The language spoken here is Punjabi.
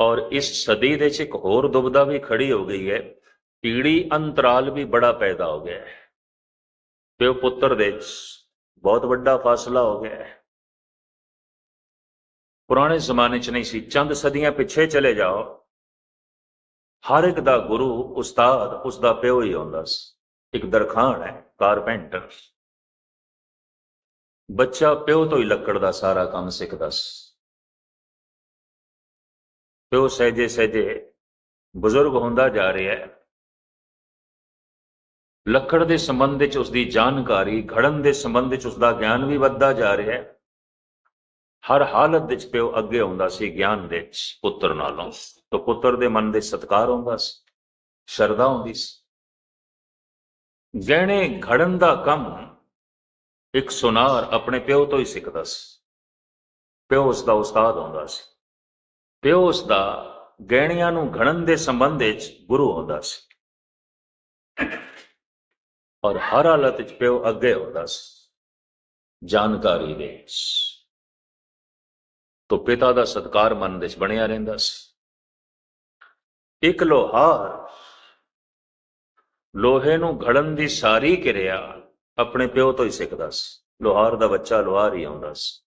ਔਰ ਇਸ ਸਦੀ ਦੇ ਵਿੱਚ ਇੱਕ ਹੋਰ ਦੁਬਦਾ ਵੀ ਖੜੀ ਹੋ ਗਈ ਹੈ। ਪੀੜੀ ਅੰਤਰਾਲ ਵੀ ਬੜਾ ਪੈਦਾ ਹੋ ਗਿਆ ਹੈ। ਪਿਓ ਪੁੱਤਰ ਦੇ ਬਹੁਤ ਵੱਡਾ ਫਾਸਲਾ ਹੋ ਗਿਆ ਹੈ। ਪੁਰਾਣੇ ਜ਼ਮਾਨੇ 'ਚ ਨਹੀਂ ਸੀ। ਚੰਦ ਸਦੀਆਂ ਪਿੱਛੇ ਚਲੇ ਜਾਓ। ਹਰ ਇੱਕ ਦਾ ਗੁਰੂ, ਉਸਤਾਦ ਉਸ ਦਾ ਪਿਓ ਹੀ ਹੁੰਦਾ ਸੀ। ਇੱਕ ਦਰਖਾਨ ਹੈ, ਕਾਰਪੈਂਟਰ। ਬੱਚਾ ਪਿਓ ਤੋਂ ਹੀ ਲੱਕੜ ਦਾ ਸਾਰਾ ਕੰਮ ਸਿੱਖਦਾ ਸੀ। ਪਿਓ ਸਹਿਜੇ ਸਹਿਜੇ ਬਜ਼ੁਰਗ ਹੁੰਦਾ ਜਾ ਰਿਹਾ ਹੈ। ਲੱਕੜ ਦੇ ਸੰਬੰਧ ਵਿੱਚ ਉਸ ਦੀ ਜਾਣਕਾਰੀ, ਘੜਨ ਦੇ ਸੰਬੰਧ ਵਿੱਚ ਉਸ ਦਾ ਗਿਆਨ ਵੀ ਵੱਧਦਾ ਜਾ ਰਿਹਾ ਹੈ। ਹਰ ਹਾਲਤ ਵਿੱਚ ਪਿਓ ਅੱਗੇ ਹੁੰਦਾ ਸੀ ਗਿਆਨ ਦੇ ਵਿੱਚ ਪੁੱਤਰ ਨਾਲੋਂ। ਤਾਂ ਪੁੱਤਰ ਦੇ ਮਨ ਦੇ ਸਤਕਾਰ ਹੁੰਦਾ ਸੀ, ਸ਼ਰਧਾ ਹੁੰਦੀ ਸੀ। ਗਹਿਣੇ ਘੜਨ ਦਾ ਕੰਮ ਇੱਕ ਸੁਨਾਰ ਆਪਣੇ ਪਿਓ ਤੋਂ ਹੀ ਸਿੱਖਦਾ ਸੀ। ਪਿਓ ਉਸ ਦਾ ਉਸਤਾਦ ਹੁੰਦਾ ਸੀ। ਪਿਓ ਉਸ ਦਾ ਗਹਿਣਿਆਂ ਨੂੰ ਘੜਨ ਦੇ ਸੰਬੰਧ ਵਿੱਚ ਗੁਰੂ ਹੁੰਦਾ ਸੀ। ਔਰ ਹਰ ਹਾਲਤ ਵਿੱਚ ਪਿਓ ਅੱਗੇ ਹੁੰਦਾ ਸੀ। ਜਾਣਕਾਰੀ ਦੇ ਵਿੱਚ। ਪਿਤਾ ਦਾ ਸਤਕਾਰ ਮਨ ਵਿੱਚ ਬਣਿਆ ਰਹਿੰਦਾ ਸੀ। ਇੱਕ ਲੋਹਾਰ ਲੋਹੇ ਨੂੰ ਘੜਨ ਦੀ ਸਾਰੀ ਕਿਰਿਆ ਆਪਣੇ ਪਿਓ ਤੋਂ ਹੀ ਸਿੱਖਦਾ ਸੀ। ਲੋਹਾਰ ਦਾ ਬੱਚਾ ਲੋਹਾਰ ਹੀ ਆਉਂਦਾ ਸੀ।